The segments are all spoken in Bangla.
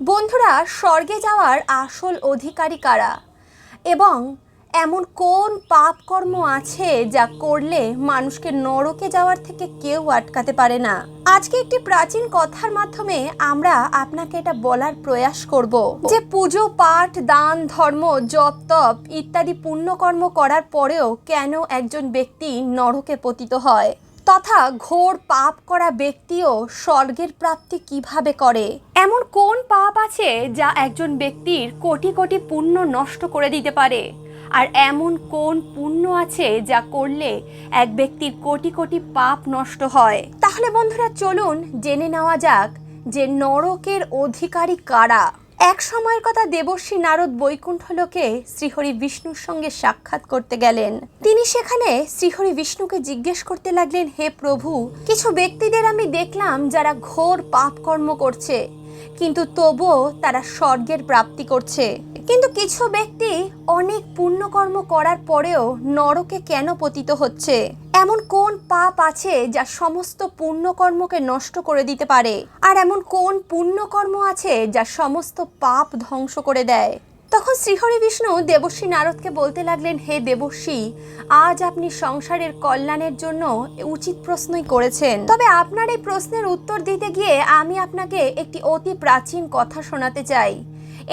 বন্ধুরা, স্বর্গে যাওয়ার আসল অধিকারী কারা? এবং এমন কোন পাপ কর্ম আছে যা করলে মানুষকে নরকে যাওয়ার থেকে কেউ আটকাতে পারে না? আজকে একটি প্রাচীন কথার মাধ্যমে আমরা আপনাকে এটা বলার প্রয়াস করব। যে পুজো, পাঠ, দান, ধর্ম, জপ, তপ ইত্যাদি পুণ্যকর্ম করার পরেও কেন একজন ব্যক্তি নরকে পতিত হয়? তথা ঘোর পাপ করা ব্যক্তিও স্বর্গের প্রাপ্তি কীভাবে করে? এমন কোন পাপ আছে যা একজন ব্যক্তির কোটি কোটি পুণ্য নষ্ট করে দিতে পারে? আর এমন কোন পুণ্য আছে যা করলে এক ব্যক্তির কোটি কোটি পাপ নষ্ট হয়? তাহলে বন্ধুরা চলুন জেনে নেওয়া যাক যে নরকের অধিকারী কারা। এক সময়ের কথা দেবশ্রী নারদ বৈকুণ্ঠ লোকে শ্রীহরি বিষ্ণুর সঙ্গে সাক্ষাৎ করতে গেলেন। তিনি সেখানে শ্রীহরি বিষ্ণুকে জিজ্ঞেস করতে লাগলেন, হে প্রভু, কিছু ব্যক্তিদের আমি দেখলাম যারা ঘোর পাপ কর্ম করছে, কিন্তু তবুও তারা স্বর্গের প্রাপ্তি করছে। কিন্তু কিছু ব্যক্তি অনেক পুণ্যকর্ম করার পরেও নরকে কেন পতিত হচ্ছে? এমন কোন পাপ আছে যা সমস্ত পুণ্যকর্মকে নষ্ট করে দিতে পারে? আর এমন কোন পুণ্যকর্ম আছে যা সমস্ত পাপ ধ্বংস করে দেয়? তখন শ্রীহরি বিষ্ণু দেবশ্রী নারদকে বলতে লাগলেন, হে দেবশ্রী আজ আপনি সংসারের কল্যাণের জন্য উচিত প্রশ্নই করেছেন। তবে আপনার এই প্রশ্নের উত্তর দিতে গিয়ে আমি আপনাকে একটি অতি প্রাচীন কথা শোনাতে চাই।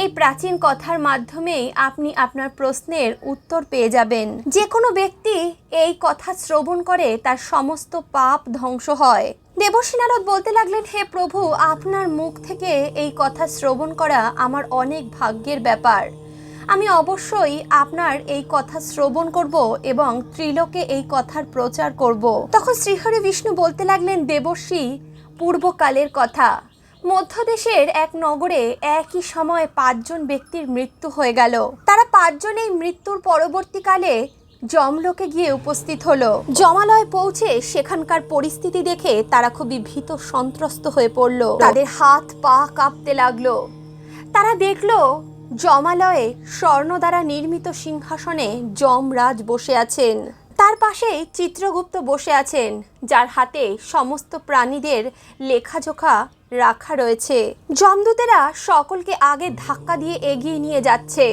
এই প্রাচীন কথার মাধ্যমেই আপনি আপনার প্রশ্নের উত্তর পেয়ে যাবেন। যে কোনো ব্যক্তি এই কথা শ্রবণ করে তার সমস্ত পাপ ধ্বংস হয়। দেবশ্রী নারদ বলতে লাগলেন, হে প্রভু, আপনার মুখ থেকে এই কথা শ্রবণ করা আমার অনেক ভাগ্যের ব্যাপার। আমি অবশ্যই আপনার এই কথা শ্রবণ করব এবং ত্রিলোকে এই কথার প্রচার করব। তখন শ্রীহরি বিষ্ণু বলতে লাগলেন দেবশ্রী পূর্বকালের কথা। মধ্যদেশের এক নগরে একই সময়ে পাঁচজন ব্যক্তির মৃত্যু হয়ে গেল। তারা পাঁচজনেই মৃত্যুর পরবর্তীকালে জমলোকে গিয়ে উপস্থিত হলো। জমালয়ে পৌঁছে সেখানকার পরিস্থিতি দেখে তারা খুবই ভীত সন্ত্রস্ত হয়ে পড়ল। তাদের হাত পা কাঁপতে লাগল। তারা দেখল জমালয়ে স্বর্ণ দ্বারা নির্মিত সিংহাসনে যমরাজ বসে আছেন। তার পাশেই চিত্রগুপ্ত বসে আছেন, যার হাতে সমস্ত প্রাণীদের লেখাজোখা রাখা রয়েছে। যমদূতেরা সকলকে আগে ধাক্কা দিয়ে এগিয়ে নিয়ে যাচ্ছে।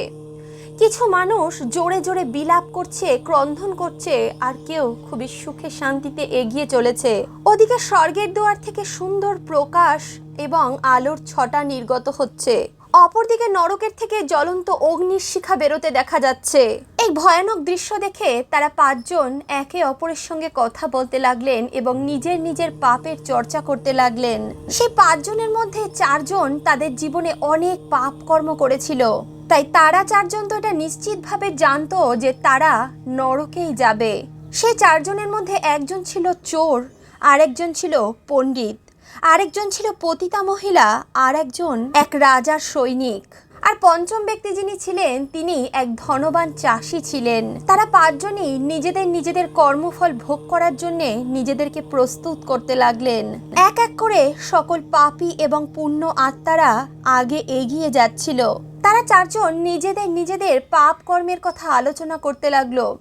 কিছু মানুষ জোরে জোরে বিলাপ করছে, ক্রন্ধন করছে, আর কেউ খুবই সুখে শান্তিতে এগিয়ে চলেছে। ওদিকে স্বর্গের দুয়ার থেকে সুন্দর প্রকাশ এবং আলোর ছটা নির্গত হচ্ছে। অপরদিকে নরকের থেকে জ্বলন্ত অগ্নির শিখা বেরোতে দেখা যাচ্ছে। এই ভয়ানক দৃশ্য দেখে তারা পাঁচজন একে অপরের সঙ্গে কথা বলতে লাগলেন এবং নিজের নিজের পাপের চর্চা করতে লাগলেন। সেই পাঁচজনের মধ্যে চারজন তাদের জীবনে অনেক পাপ কর্ম করেছিল। তাই তারা চারজন তো এটা নিশ্চিতভাবে জানতো যে তারা নরকেই যাবে। সেই চারজনের মধ্যে একজন ছিল চোর, আরেকজন ছিল পণ্ডিত। আরেকজন ছিল পতিতা মহিলা, আর একজন এক রাজার সৈনিক। আর পঞ্চম ব্যক্তি যিনি ছিলেন, তিনি এক ধনবান চাষি ছিলেন। তারা পাঁচজনই নিজেদের নিজেদের কর্মফল ভোগ করার জন্যে নিজেদেরকে প্রস্তুত করতে লাগলেন। এক এক করে সকল পাপী এবং পুণ্য আত্মারা আগে এগিয়ে যাচ্ছিল। তারা চারজন নিজেদের নিজেদের পাপ কর্মের কথা আলোচনা করতে লাগল।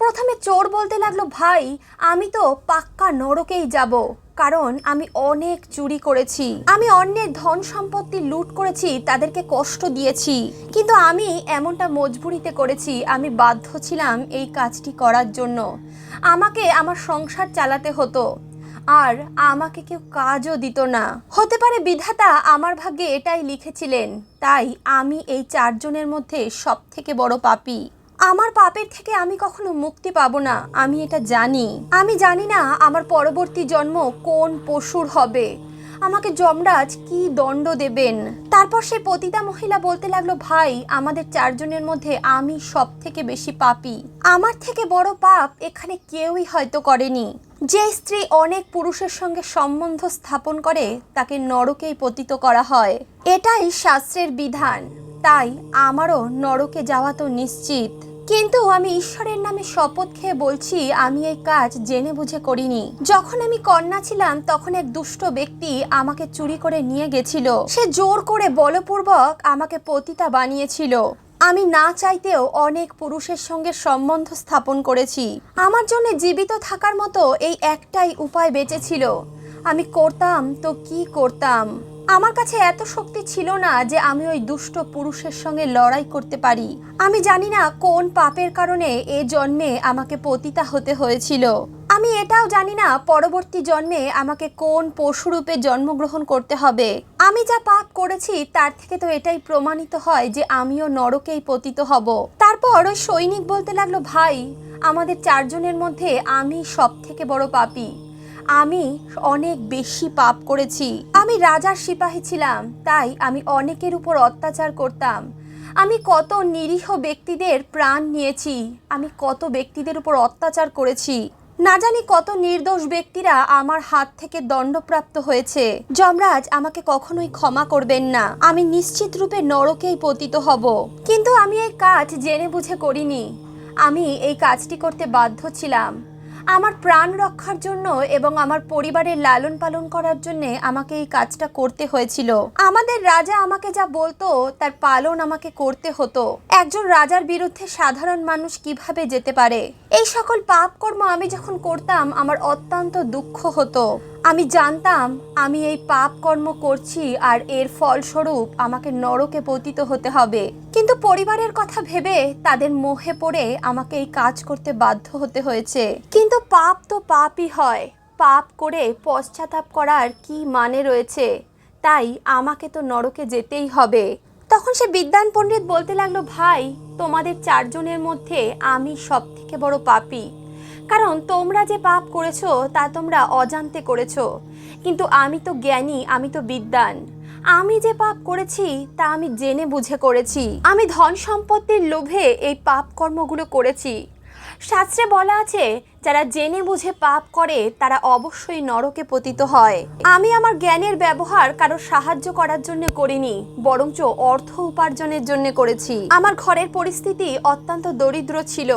প্রথমে চোর বলতে লাগল, ভাই, আমি তো পাক্কা নরকেই যাব, কারণ আমি অনেক চুরি করেছি। আমি অন্যের ধন সম্পত্তি লুট করেছি, তাদেরকে কষ্ট দিয়েছি। কিন্তু আমি এমনটা মজবুরিতে করেছি, আমি বাধ্য ছিলাম এই কাজটি করার জন্য। আমাকে আমার সংসার চালাতে হতো, আর আমাকে কেউ কাজও দিত না। হতে পারে বিধাতা আমার ভাগ্যে এটাই লিখেছিলেন, তাই আমি এই চারজনের মধ্যে সব থেকে বড় পাপী। আমার পাপের থেকে আমি কখনো মুক্তি পাবো না, আমি এটা জানি। আমি জানি না আমার পরবর্তী জন্ম কোন পশুর হবে। আমাকে যমরাজ কি দণ্ড দেবেন? তারপর সে পতিতা মহিলা বলতে লাগল, ভাই, আমাদের চারজনের মধ্যে আমি সব থেকে বেশি পাপী। আমার থেকে বড় পাপ এখানে কেউই হয়তো করেনি। যে স্ত্রী অনেক পুরুষের সঙ্গে সম্বন্ধ স্থাপন করে, তাকে নরকেই পতিত করা হয়। এটাই শাস্ত্রের বিধান। তাই আমারও নরকে যাওয়া তো নিশ্চিত। কিন্তু আমি ঈশ্বরের নামে শপথ খেয়ে বলছি, আমি এই কাজ জেনে বুঝে করিনি। যখন আমি কন্যা ছিলাম, তখন এক দুষ্ট ব্যক্তি আমাকে চুরি করে নিয়ে গেছিল। সে জোর করে বলপূর্বক আমাকে পতিতা বানিয়েছিল। আমি না চাইতেও অনেক পুরুষের সঙ্গে সম্বন্ধ স্থাপন করেছি। আমার জন্য জীবিত থাকার মতো এই একটাই উপায় বেঁচেছিল। আমি করতাম তো কি করতাম? আমার কাছে এত শক্তি ছিল না যে আমি ওই দুষ্ট পুরুষের সঙ্গে লড়াই করতে পারি। আমি জানি না কোন পাপের কারণে এ জন্মে আমাকে পতিতা হতে হয়েছিল। আমি এটাও জানি না পরবর্তী জন্মে আমাকে কোন পশুরূপে জন্মগ্রহণ করতে হবে। আমি যা পাপ করেছি তার থেকে তো এটাই প্রমাণিত হয় যে আমিও নরকেই পতিত হব। তারপর ওই সৈনিক বলতে লাগল, ভাই, আমাদের চারজনের মধ্যে আমি সব থেকে বড় পাপী। আমি অনেক বেশি পাপ করেছি। আমি রাজার সিপাহী ছিলাম, তাই আমি অনেকের উপর অত্যাচার করতাম। আমি কত নিরীহ ব্যক্তিদের প্রাণ নিয়েছি, আমি কত ব্যক্তিদের উপর অত্যাচার করেছি। না জানি কত নির্দোষ ব্যক্তিরা আমার হাত থেকে দণ্ডপ্রাপ্ত হয়েছে। যমরাজ, আমাকে কখনোই ক্ষমা করবেন না। আমি নিশ্চিত রূপে নরকেই পতিত হব। কিন্তু আমি এই কাজ জেনে বুঝে করিনি। আমি এই কাজটি করতে বাধ্য ছিলাম। আমার প্রাণ রক্ষার জন্য এবং আমার পরিবারের লালন পালন করার জন্য আমাকে এই কাজটা করতে হয়েছিল। আমাদের রাজা আমাকে যা বলতো, তার পালন আমাকে করতে হতো। একজন রাজার বিরুদ্ধে সাধারণ মানুষ কীভাবে যেতে পারে? এই সকল পাপ কর্ম আমি যখন করতাম, আমার অত্যন্ত দুঃখ হতো। আমি জানতাম, আমি এই পাপ কর্ম করছি আর এর ফলস্বরূপ আমাকে নরকে পতিত হতে হবে। কিন্তু পরিবারের কথা ভেবে তাদের মোহে পড়ে আমাকে এই কাজ করতে বাধ্য হতে হয়েছে। কিন্তু পাপ তো পাপই হয়। পাপ করে পশ্চাতাপ করার কি মানে রয়েছে? তাই আমাকে তো নরকে যেতেই হবে। তখন সে বিদ্যান পণ্ডিত বলতে লাগল, ভাই, তোমাদের চারজনের মধ্যে আমি সব থেকে বড় পাপি। কারণ তোমরা যে পাপ করেছ, তা তোমরা অজান্তে করেছ। কিন্তু আমি তো জ্ঞানী, আমি তো বিদ্যান আমি যে পাপ করেছি, তা আমি জেনে বুঝে করেছি। আমি ধন সম্পত্তির লোভে এই পাপ কর্মগুলো করেছি। শাস্ত্রে বলা আছে, যারা জেনে বুঝে পাপ করে, তারা অবশ্যই নরকে পতিত হয়। আমি আমার জ্ঞানের ব্যবহার কারও সাহায্য করার জন্য করিনি, বরঞ্চ অর্থ উপার্জনের জন্য করেছি। আমার ঘরের পরিস্থিতি অত্যন্ত দরিদ্র ছিল।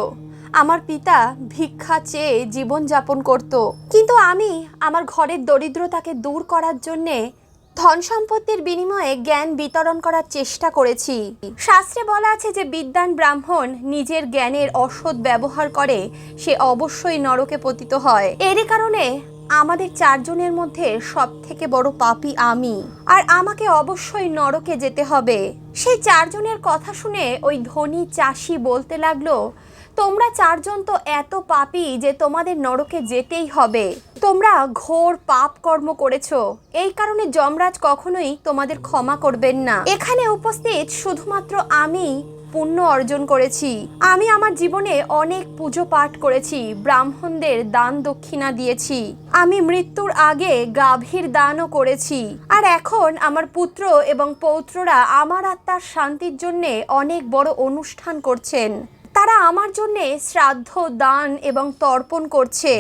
আমার পিতা ভিক্ষা চেয়ে জীবন যাপন করত। কিন্তু আমি আমার ঘরের দরিদ্রতাকে দূর করার জন্যে ধন সম্পত্তির বিনিময়ে জ্ঞান বিতরণ করার চেষ্টা করেছি। শাস্ত্রে বলা আছে যে বিদ্যান ব্রাহ্মণ নিজের জ্ঞানের অসৎ ব্যবহার করে সে অবশ্যই নরকে পতিত হয়। এরই কারণে আমাদের চারজনের মধ্যে সব থেকে বড় পাপি আমি। আর আমাকে অবশ্যই নরকে যেতে হবে। সেই চারজনের কথা শুনে ওই ধনী চাষি বলতে লাগল তোমরা চারজন তো এত পাপী যে তোমাদের নরকে যেতেই হবে। তোমরা ঘোর পাপ কর্ম করেছ। এই কারণে যমরাজ কখনোই তোমাদের ক্ষমা করবেন না। এখানে উপস্থিত শুধুমাত্র আমি পুণ্য অর্জন করেছি। আমি আমার জীবনে অনেক পুজো পাঠ করেছি, ব্রাহ্মণদের দান দক্ষিণা দিয়েছি। আমি মৃত্যুর আগে গাভীর দানও করেছি। আর এখন আমার পুত্র এবং পৌত্ররা আমার আত্মার শান্তির জন্যে অনেক বড় অনুষ্ঠান করছেন। তারা আমার জন্যে শ্রাদ্ধ, দান এবং তর্পণ করছে।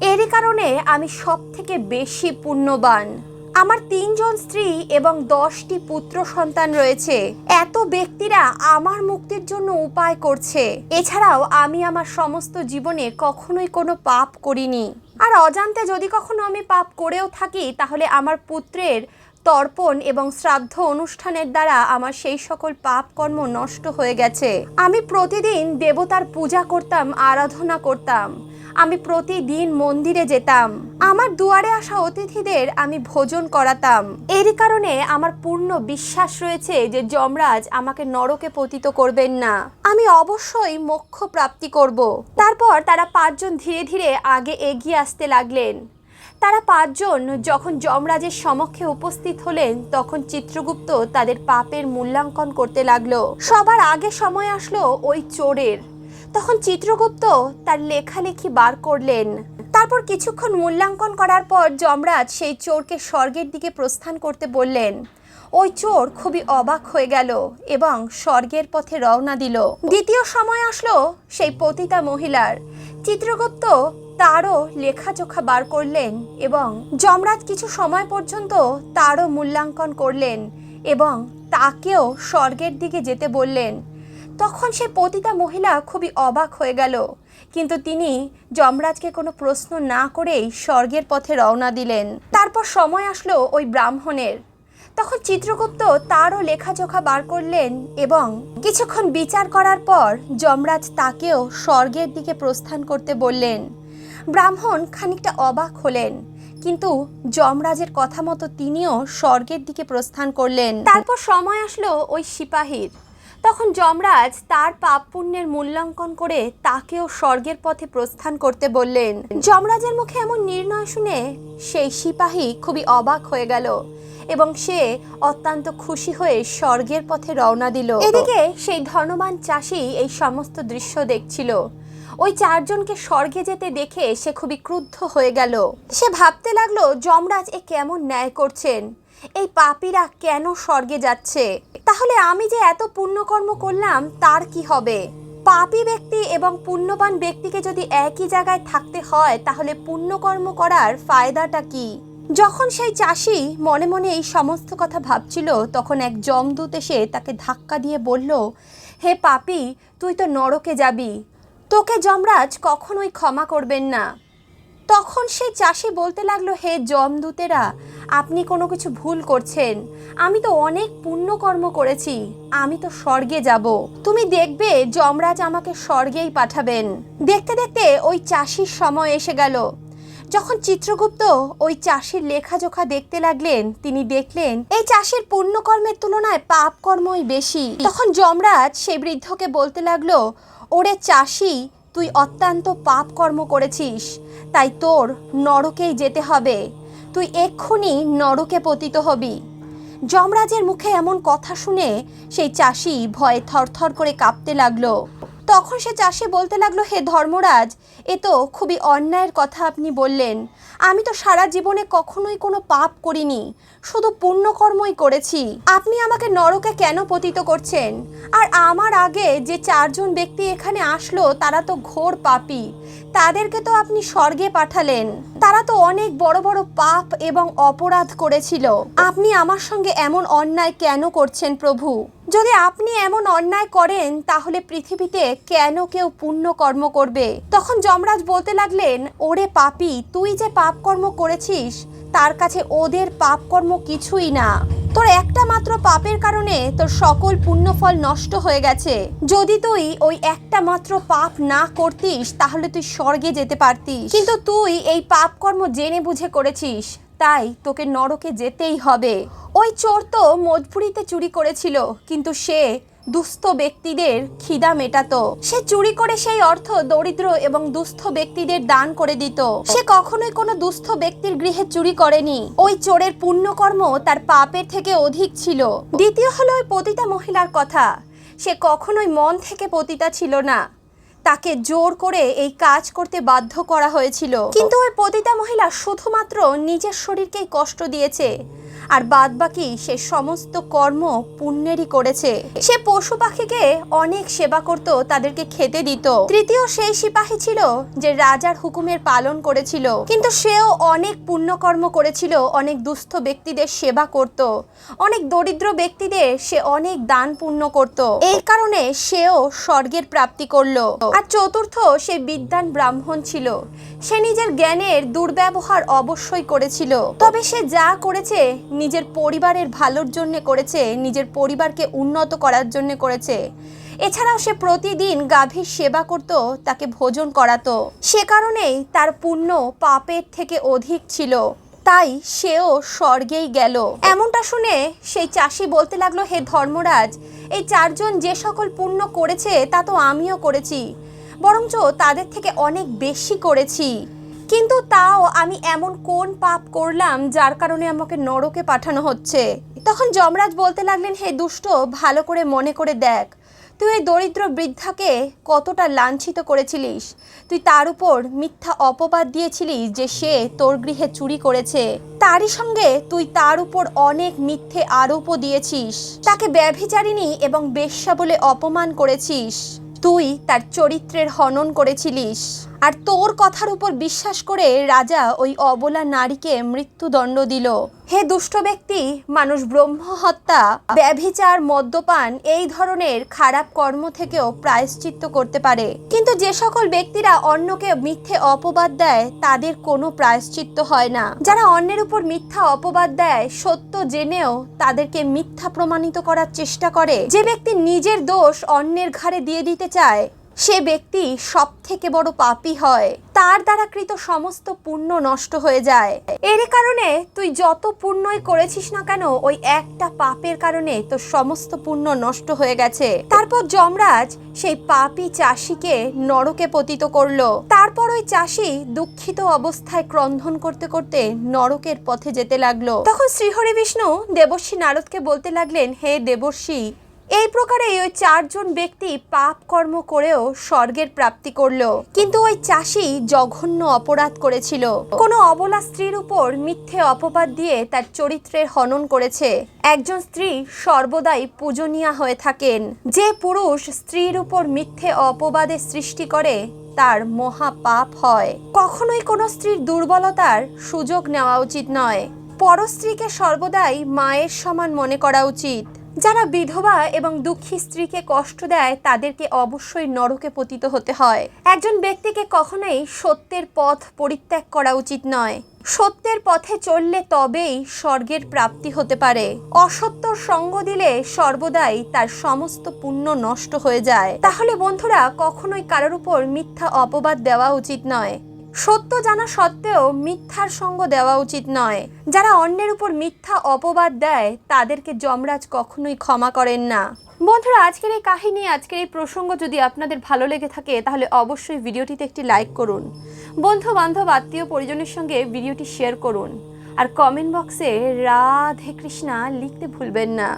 এরই কারণে আমি সব থেকে বেশি পুণ্যবান। আমার তিনজন স্ত্রী এবং দশটি পুত্র সন্তান রয়েছে। এত ব্যক্তিরা আমার মুক্তির জন্য উপায় করছে। এছাড়াও আমি আমার সমস্ত জীবনে কখনোই কোনো পাপ করিনি। আর অজান্তে যদি কখনো আমি পাপ করেও থাকি, তাহলে আমার পুত্রের তর্পণ এবং শ্রাদ্ধ অনুষ্ঠানের দ্বারা আমার সেই সকল পাপ কর্ম নষ্ট হয়ে গেছে। আমি প্রতিদিন দেবতার পূজা করতাম, আরাধনা করতাম। আমি প্রতিদিন মন্দিরে যেতাম। আমার দুয়ারে আসা অতিথিদের আমি ভোজন করাতাম। এরই কারণে আমার পূর্ণ বিশ্বাস রয়েছে যে যমরাজ আমাকে নরকে পতিত করবেন না। আমি অবশ্যই মোক্ষ প্রাপ্তি করব। তারপর তারা পাঁচজন ধীরে ধীরে আগে এগিয়ে আসতে লাগলেন। তারা পাঁচজন যখন যমরাজের সমক্ষে উপস্থিত হলেন, তখন চিত্রগুপ্ত তাদের পাপের মূল্যাঙ্কন করতে লাগল। সবার আগে সময় আসলো ওই চোরের। তখন চিত্রগুপ্ত তার লেখালেখি বার করলেন। তারপর কিছুক্ষণ মূল্যাঙ্কন করার পর যমরাজ সেই চোরকে স্বর্গের দিকে প্রস্থান করতে বললেন। ওই চোর খুবই অবাক হয়ে গেল এবং স্বর্গের পথে রওনা দিল। দ্বিতীয় সময় আসলো সেই পতিতা মহিলার। চিত্রগুপ্ত তারও লেখাজোখা বার করলেন এবং যমরাজ কিছু সময় পর্যন্ত তারও মূল্যাঙ্কন করলেন এবং তাকেও স্বর্গের দিকে যেতে বললেন। তখন সে পতিতা মহিলা খুবই অবাক হয়ে গেল, কিন্তু তিনি যমরাজকে কোনো প্রশ্ন না করেই স্বর্গের পথে রওনা দিলেন। তারপর সময় আসলো ওই ব্রাহ্মণের। তখন চিত্রগুপ্ত তারও লেখাজোখা বার করলেন এবং কিছুক্ষণ বিচার করার পর যমরাজ তাকেও স্বর্গের দিকে প্রস্থান করতে বললেন। ব্রাহ্মণ খানিকটা অবাক হলেন, কিন্তু যমরাজের কথা মতো তিনিও স্বর্গের দিকে প্রস্থান করলেন। তারপর সময় আসলো ওই সিপাহীর। তখন যমরাজ তার পাপ পুণ্যের মূল্যাঙ্কন করে তাকেও স্বর্গের পথে প্রস্থান করতে বললেন। যমরাজের মুখে এমন নির্ণয় শুনে সেই সিপাহী খুবই অবাক হয়ে গেল। এবং সে অত্যন্ত খুশি হয়ে স্বর্গের পথে রওনা দিল। এদিকে সেই ধনবান চাষি এই সমস্ত দৃশ্য দেখছিল। ওই চারজনকে স্বর্গে যেতে দেখে সে খুবই ক্রুদ্ধ হয়ে গেল। সে ভাবতে লাগল যমরাজ এ কেমন ন্যায় করছেন? এই পাপীরা কেন স্বর্গে যাচ্ছে? তাহলে আমি যে এত পুণ্যকর্ম করলাম তার কি হবে? পাপী ব্যক্তি এবং পুণ্যবান ব্যক্তিকে যদি একই জায়গায় থাকতে হয় তাহলে পুণ্যকর্ম করার ফায়দাটা কি? যখন সেই চাষি মনে মনে এই সমস্ত কথা ভাবছিল, তখন এক জমদূত এসে তাকে ধাক্কা দিয়ে বলল, হে পাপি, তুই তো নরকে যাবি। তোকে যমরাজ কখনোই ক্ষমা করবেন না। তখন সেই চাষি বলতে লাগল, হে জমদূতেরা আপনি কোনো কিছু ভুল করছেন। আমি তো অনেক পুণ্যকর্ম করেছি। আমি তো স্বর্গে যাব। তুমি দেখবে যমরাজ আমাকে স্বর্গেই পাঠাবেন। দেখতে দেখতে ওই চাষির সময় এসে গেল। যখন চিত্রগুপ্ত ওই চাষির লেখাজোখা দেখতে লাগলেন, তিনি দেখলেন, এই চাষির পুণ্যকর্মের তুলনায় পাপ কর্মই বেশি। তখন যমরাজ সেই বৃদ্ধকে বলতে লাগল, ওরে চাষি, তুই অত্যন্ত পাপ কর্ম করেছিস, তাই তোর নরকেই যেতে হবে। তুই এক্ষুনি নরকে পতিত হবি। যমরাজের মুখে এমন কথা শুনে সেই চাষি ভয়ে থরথর করে কাঁপতে লাগল। তখন সে চাষি বলতে লাগল, হে ধর্মরাজ, এ তো খুবই অন্যায়ের কথা আপনি বললেন। আমি তো সারা জীবনে কখনোই কোনো পাপ করিনি, শুধু পুণ্যকর্মই করেছি। আপনি আমাকে নরকে কেন পতিত করছেন? আর আমার আগে যে চারজন ব্যক্তি এখানে আসলো, তারা তো ঘোর পাপী। তাদেরকে তো আপনি স্বর্গে পাঠালেন। তারা তো অনেক বড় বড় পাপ এবং অপরাধ করেছিল। আপনি আমার সঙ্গে এমন অন্যায় কেন করছেন প্রভু? যদি আপনি এমন অন্যায় করেন, তাহলে পৃথিবীতে কেন কেউ পুণ্য কর্ম করবে? তখন যমরাজ বলতে লাগলেন, ওরে পাপি, তুই যে পাপকর্ম করেছিস, তার কাছে ওদের পাপকর্ম কিছুই না। তোর একটা মাত্র পাপের কারণে তোর সকল পুণ্যফল নষ্ট হয়ে গেছে। যদি তুই ওই একটা মাত্র পাপ না করতিস, তাহলে তুই স্বর্গে যেতে পারতিস। কিন্তু তুই এই পাপকর্ম জেনে বুঝে করেছিস। তাই তোকে নরকে যেতেই হবে। ওই চোর তো মজপুরিতে চুরি করেছিল, কিন্তু সে দুস্থ ব্যক্তিদের খিদা মেটাতো। সে চুরি করে সেই অর্থ দরিদ্র এবং দুস্থ ব্যক্তিদের দান করে দিত। সে কখনোই কোনো দুস্থ ব্যক্তির গৃহে চুরি করেনি। ওই চোরের পুণ্যকর্ম তার পাপের থেকে অধিক ছিল। দ্বিতীয় হলো ওই পতিতা মহিলার কথা। সে কখনোই মন থেকে পতিতা ছিল না। তাকে জোর করে এই কাজ করতে বাধ্য করা হয়েছিল। কিন্তু ওই পতিতা মহিলা শুধুমাত্র নিজের শরীরকেই কষ্ট দিয়েছে। আর বাদ বাকি সে সমস্ত কর্ম পুণ্যেরই করেছে। সে পশু পাখিকে অনেক সেবা করত, তাদেরকে খেতে দিত। তৃতীয় সেই সিপাহী ছিল যে রাজার হুকুমের পালন করেছিল। কিন্তু সেও অনেক পুণ্যকর্ম করেছিল, অনেক দুস্থ ব্যক্তিদের সেবা করত। অনেক দরিদ্র ব্যক্তিদের সে অনেক দান পুণ্য করত। এই কারণে সেও স্বর্গের প্রাপ্তি করল। আর চতুর্থ সে বিদ্যান ব্রাহ্মণ ছিল। সে নিজের জ্ঞানের দুর্ব্যবহার অবশ্যই করেছিল। তবে সে যা করেছে নিজের পরিবারের ভালোর জন্য করেছে, নিজের পরিবারকে উন্নত করার জন্য করেছে। এছাড়াও সে প্রতিদিন গাভীর সেবা করত, তাকে ভোজন করাতো। সে কারণেই তার পুণ্য পাপের থেকে অধিক ছিল। তাই সেও স্বর্গেই গেল। এমনটা শুনে সেই চাষি বলতে লাগল, হে ধর্মরাজ, এই চারজন যে সকল পুণ্য করেছে, তা তো আমিও করেছি। বরঞ্চ তাদের থেকে অনেক বেশি করেছি। কিন্তু তাও আমি এমন কোন পাপ করলাম যার কারণে আমাকে নরকে পাঠানো হচ্ছে? তখন যমরাজ বলতে লাগলেন, হে দুষ্ট, ভালো করে মনে করে দেখ, তুই ওই দরিদ্র বৃদ্ধাকে কতটা লাঞ্ছিত করেছিলিস? তুই তার উপর মিথ্যা অপবাদ দিয়েছিলিস যে সে তোর গৃহে চুরি করেছে। তারই সঙ্গে তুই তার উপর অনেক মিথ্যে আরোপও দিয়েছিস। তাকে ব্যভিচারিণী এবং বেশ্যা বলে অপমান করেছিস। তুই তার চরিত্রের হনন করেছিলিস। আর তোর কথার উপর বিশ্বাস করে রাজা ওই অবলা নারীকে মৃত্যুদণ্ড দিল। হে দুষ্ট ব্যক্তি, মানুষ ব্রহ্ম হত্যা, ব্যভিচার, মদ্যপান, এই ধরনের খারাপ কর্ম থেকেও প্রায়শ্চিত্ত করতে পারে। কিন্তু যে সকল ব্যক্তিরা অন্যকে মিথ্যে অপবাদ দেয়, তাদের কোনো প্রায়শ্চিত্ত হয় না। যারা অন্যের উপর মিথ্যা অপবাদ দেয়, সত্য জেনেও তাদেরকে মিথ্যা প্রমাণিত করার চেষ্টা করে। যে ব্যক্তি নিজের দোষ অন্যের ঘাড়ে দিয়ে দিতে চায় সে ব্যক্তি সব থেকে বড় পাপী হয়। তার দ্বারা কৃত সমস্ত পুণ্য নষ্ট হয়ে যায়। এর কারণে তুই যত পুণ্যই করেছিস না কেন, ওই একটা পাপের কারণে তোর সমস্ত পুণ্য নষ্ট হয়ে গেছে। তারপর যমরাজ সেই পাপি চাষিকে নরকে পতিত করল। তারপর ওই চাষি দুঃখিত অবস্থায় ক্রন্ধন করতে করতে নরকের পথে যেতে লাগল। তখন শ্রীহরি বিষ্ণু দেবর্ষী নারদকে বলতে লাগলেন, হে দেবর্ষী এই প্রকারে ওই চারজন ব্যক্তি পাপ কর্ম করেও স্বর্গের প্রাপ্তি করল। কিন্তু ওই চাষি জঘন্য অপরাধ করেছিল। কোনো অবলা স্ত্রীর উপর মিথ্যে অপবাদ দিয়ে তার চরিত্রের হনন করেছে। একজন স্ত্রী সর্বদাই পূজনীয়া হয়ে থাকেন। যে পুরুষ স্ত্রীর উপর মিথ্যে অপবাদের সৃষ্টি করে, তার মহা পাপ হয়। কখনোই কোনো স্ত্রীর দুর্বলতার সুযোগ নেওয়া উচিত নয়। পরস্ত্রীকে সর্বদাই মায়ের সমান মনে করা উচিত। যারা বিধবা এবং দুঃখী স্ত্রীকে কষ্ট দেয়, তাদেরকে অবশ্যই নরকে পতিত হতে হয়। একজন ব্যক্তিকে কখনোই সত্যের পথ পরিত্যাগ করা উচিত নয়। সত্যের পথে চললে তবেই স্বর্গের প্রাপ্তি হতে পারে। অসত্যর সঙ্গ দিলে সর্বদাই তার সমস্ত পুণ্য নষ্ট হয়ে যায়। তাহলে বন্ধুরা, কখনোই কারোর উপর মিথ্যা অপবাদ দেওয়া উচিত নয়। সত্য জানা সত্ত্বেও মিথ্যার সঙ্গ দেওয়া উচিত নয়। যারা অন্যের উপর মিথ্যা অপবাদ দেয়, তাদেরকে যমরাজ কখনোই ক্ষমা করেন না। বন্ধুরা, আজকের এই কাহিনী, আজকের এই প্রসঙ্গ যদি আপনাদের ভালো লেগে থাকে, তাহলে অবশ্যই ভিডিওটিতে একটি লাইক করুন। বন্ধু বান্ধব আত্মীয় পরিজনের সঙ্গে ভিডিওটি শেয়ার করুন। আর কমেন্ট বক্সে রাধে কৃষ্ণা লিখতে ভুলবেন না।